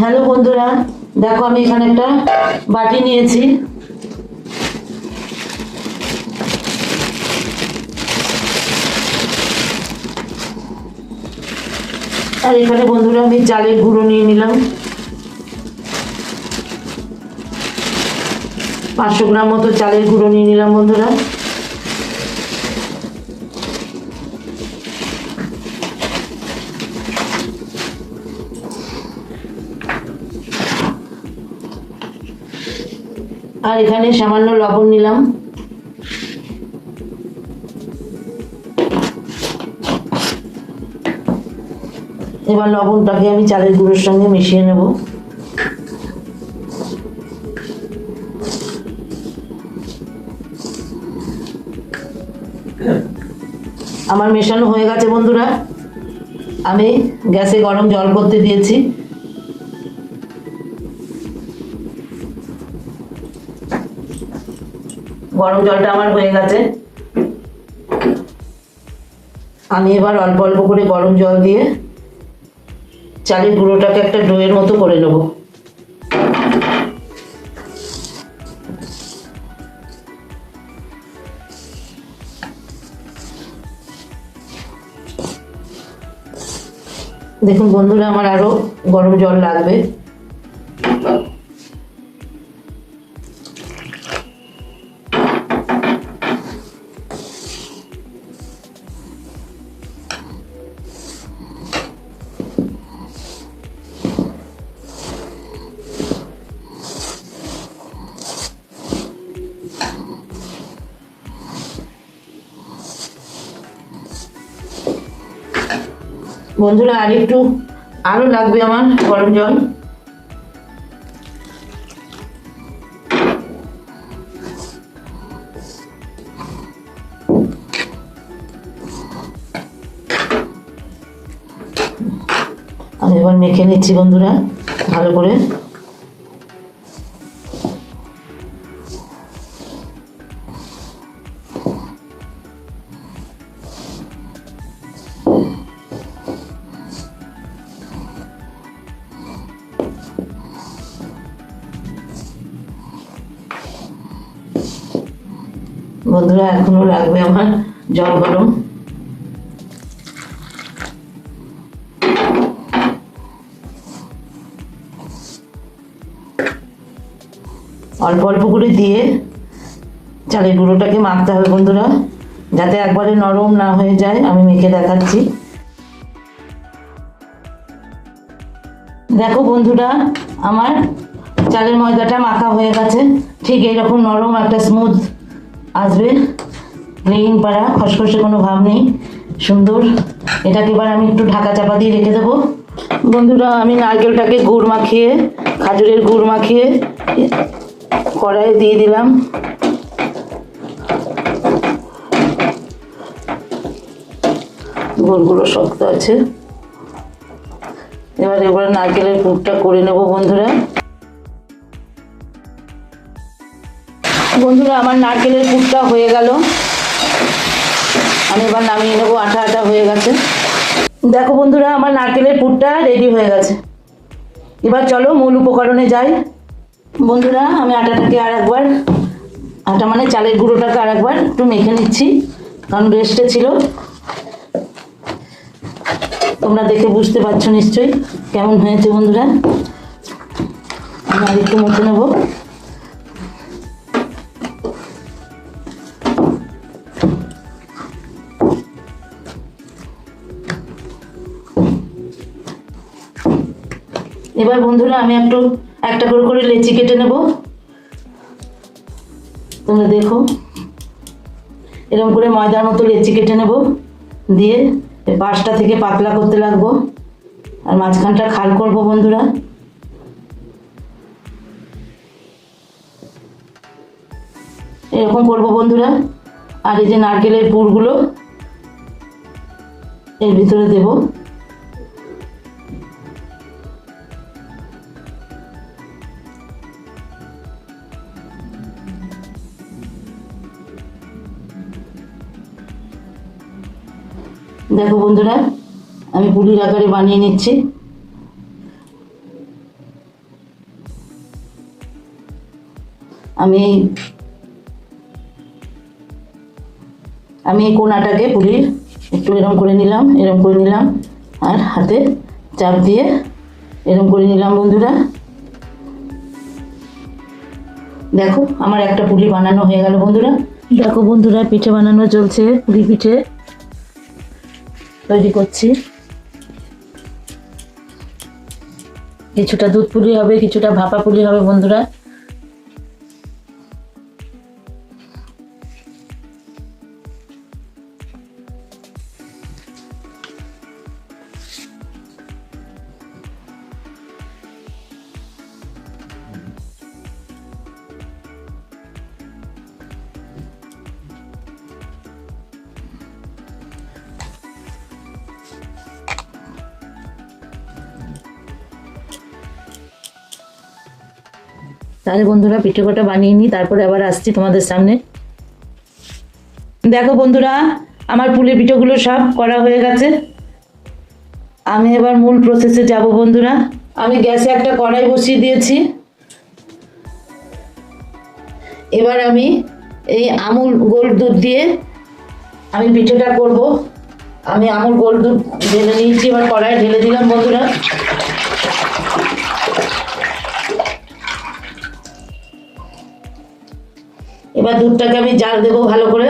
Hello বন্ধুরা, দেখো আমি এখানে একটা বাটি নিয়েছি। আর এখানে বন্ধুরা আমি চালের গুঁড়ো নিয়ে নিলাম। পাঁচশো গ্রাম মতো চালের গুঁড়ো নিয়ে নিলাম বন্ধুরা। আর এখানে সামান্য লবণ নিলাম। এবার লবণটাকে আমি চালের গুঁড়োর সঙ্গে মিশিয়ে নেব। আমার মেশানো হয়ে গেছে বন্ধুরা। আমি গ্যাসে গরম জল করতে দিয়েছি। গরম জলটা আমার হয়ে গেছে। আমি এবার অল্প অল্প করে গরম জল দিয়ে চালের গুঁড়োটাকে একটা ডোয়ের মতো করে নেব। দেখুন বন্ধুরা, আমার আরও গরম জল লাগবে। বন্ধুরা, আর একটু আরও লাগবে আমার গরম জল। আমি এবার মেখে নিচ্ছি বন্ধুরা, ভালো করে। বন্ধুরা, এখনও লাগবে আমার জল গরম। অল্প অল্প করে দিয়ে চালের গুঁড়োটাকে মাখতে হবে বন্ধুরা, যাতে একবারে নরম না হয়ে যায়। আমি মেখে দেখাচ্ছি। দেখো বন্ধুরা, আমার চালের ময়দাটা মাখা হয়ে গেছে। ঠিক এইরকম নরম একটা স্মুথ আসবে। প্লেন পাড়া খসখসে কোনো ভাব নেই। সুন্দর। এটাকে এবার আমি একটু ঢাকা চাপা দিয়ে রেখে দেবো। বন্ধুরা, আমি নারকেলটাকে গুড় মাখিয়ে, খাজুরের গুড় মাখিয়ে কড়াইয়ে দিয়ে দিলাম। গুড়গুলো শক্ত আছে। এবার এবার নারকেলের পুরটা করে নেব বন্ধুরা। বন্ধুরা, আমার নারকেলের পুরটা হয়ে গেল। আমি এবার নামিয়ে নেব আঠা আঠা হয়ে গেছে। দেখো বন্ধুরা, আমার নারকেলের পুরটা রেডি হয়ে গেছে। এবার চলো মূল উপকরণে যাই। বন্ধুরা, আমি আটাটাকে আর একবার, আটা মানে চালের গুঁড়োটাকে আর একবার একটু মেখে নিচ্ছি, কারণ রেস্টে ছিল। তোমরা দেখে বুঝতে পারছ নিশ্চয়ই কেমন হয়েছে বন্ধুরা। আমি আর একটু মুখে নেব। এবার বন্ধুরা আমি একটু, একটা করে করে লেচি কেটে নেব। তোমরা দেখো, এরকম করে ময়দার মতো লেচি কেটে নেব। দিয়ে পাশটা থেকে পাতলা করতে লাগবো। আর মাঝখানটা খাল করব বন্ধুরা। এরকম করব বন্ধুরা। আর এই যে নারকেলের পুরগুলো এর ভিতরে দেবো। দেখো বন্ধুরা, আমি পুলির আকারে বানিয়ে নিচ্ছি। আমি আমি এই কোনাটাকে পুলির একটু এরম করে নিলাম, এরম করে নিলাম, আর হাতে চাপ দিয়ে এরম করে নিলাম বন্ধুরা। দেখো, আমার একটা পুলি বানানো হয়ে গেল বন্ধুরা। দেখো বন্ধুরা, পিঠে বানানো চলছে পুরী পিঠে। তৈরি করছি। কিছুটা দুধ পুলি হবে কিছুটা ভাপা পুলি হবে বন্ধুরা। তাহলে বন্ধুরা পিঠে কটা বানিয়ে নিই, তারপরে আবার আসছি তোমাদের সামনে। দেখো বন্ধুরা, আমার পুলি পিঠেগুলো সব করা হয়ে গেছে। আমি এবার মূল প্রসেসে যাব বন্ধুরা। আমি গ্যাসে একটা কড়াই বসিয়ে দিয়েছি। এবার আমি এই আমুল গোল দুধ দিয়ে আমি পিঠেটা করব। আমি আমুল গোল দুধ ঢেলে নিয়েছি, এবার কড়াই ঢেলে দিলাম বন্ধুরা। এবার দুধটাকে আমি জাল দেবো ভালো করে।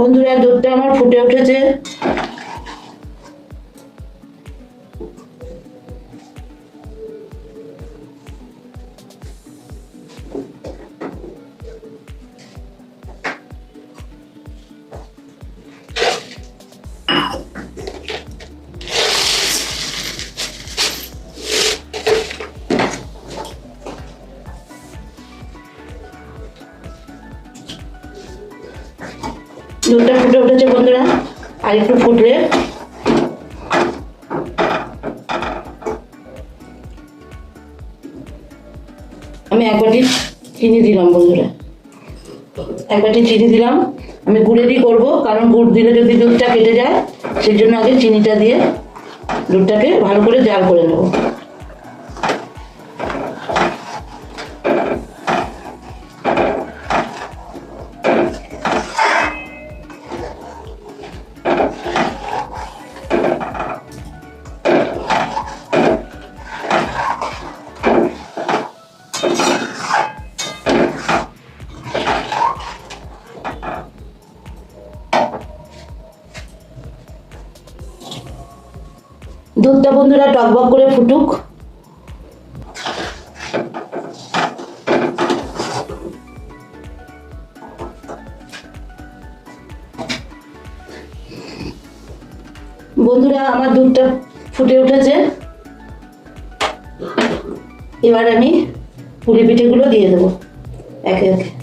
বন্ধুরা দুধটা আমার ফুটে উঠেছে। দুধটা ফুটে উঠেছে বন্ধুরা আর একটু ফুটলে আমি এক বাটি চিনি দিলাম বন্ধুরা। এক বাটি চিনি দিলাম। আমি গুড়েরই করব, কারণ গুড় দিলে যদি দুধটা কেটে যায়, সেই জন্য আগে চিনিটা দিয়ে দুধটাকে ভালো করে জাল করে নেব। টকবক করে ফুটুক। বন্ধুরা, আমার দুধটা ফুটে উঠেছে। এবার আমি পুলি পিঠেগুলো দিয়ে দেবো। একে একে।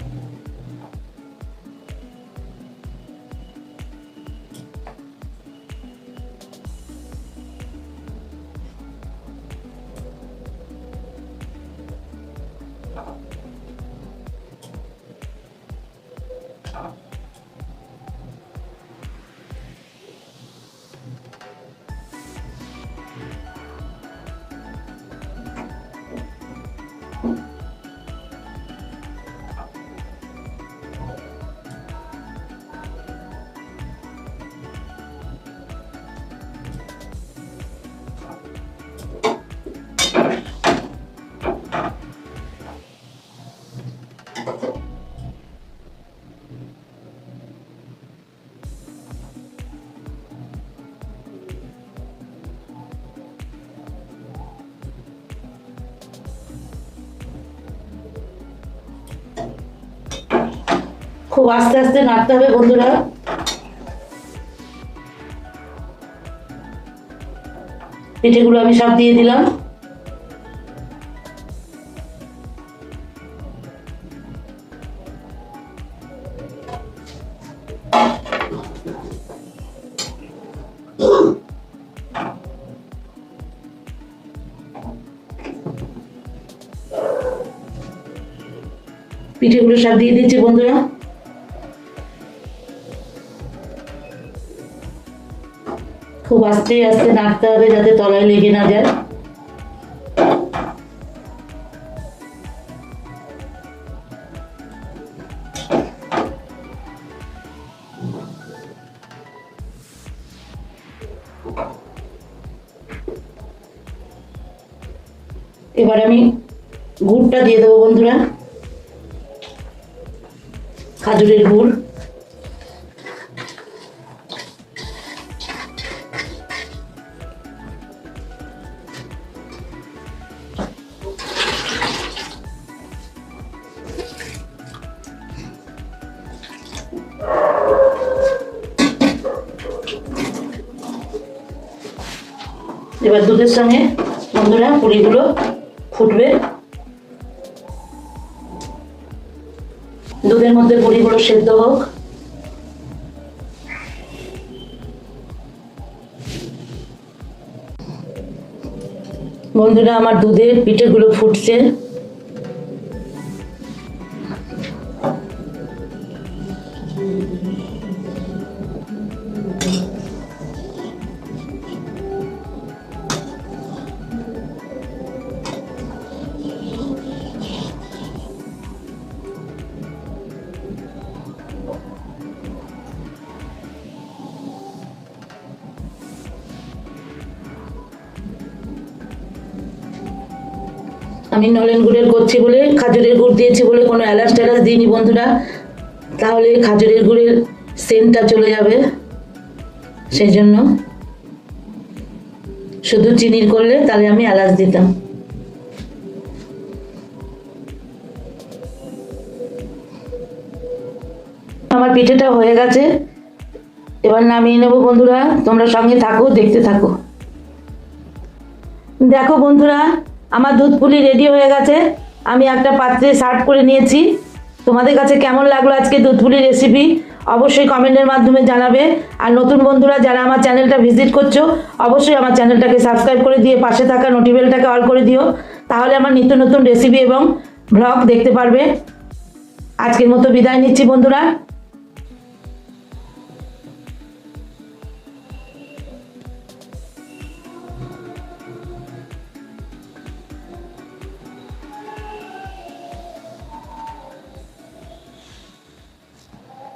খুব আস্তে আস্তে নাড়তে হবে, বন্ধুরা। পিঠেগুলো আমি সব দিয়ে দিলাম। পিঠেগুলো সব দিয়ে দিচ্ছি, বন্ধুরা। খুব আস্তে আস্তে নাড়তে হবে যাতে তলায় লেগে না যায়। এবার আমি গুড়টা দিয়ে দেবো বন্ধুরা। খাজুরের গুড়। এবার দুধের সঙ্গে বন্ধুরা পুরিগুলো ফুটবে। দুধের মধ্যে পুরিগুলো সেদ্ধ হোক। বন্ধুরা, আমার দুধের পিঠেগুলো ফুটছে। আমি নলেন গুড়ের করছি বলে, খাজুরের গুড় দিয়েছি বলে কোনো এলাচ টেলাচ দিইনি বন্ধুরা। তাহলে খাজুরের গুড়ের সেন্টটা চলে যাবে। সেই জন্য শুধু চিনির করলে তাহলে আমি এলাচ দিতাম। আমার পিঠেটা হয়ে গেছে। এবার নামিয়ে নেব বন্ধুরা, তোমরা সঙ্গে থাকো, দেখতে থাকো। দেখো বন্ধুরা আমার দুধ পুলি রেডি হয়ে গেছে। আমি একটা পাত্রে সার্ভ করে নিয়েছি। তোমাদের কাছে কেমন লাগল আজকে দুধ পুলি রেসিপি অবশ্যই কমেন্টের মাধ্যমে জানাবে। আর নতুন বন্ধুরা, যারা আমার চ্যানেলটা ভিজিট করছ, অবশ্যই আমার চ্যানেলটাকে সাবস্ক্রাইব করে দিয়ে পাশে থাকা নোটিবেলটাকে অল করে দিও। তাহলে আমার নিত্য নতুন রেসিপি এবং ব্লগ দেখতে পারবে। আজকের মতো বিদায় নিচ্ছি বন্ধুরা।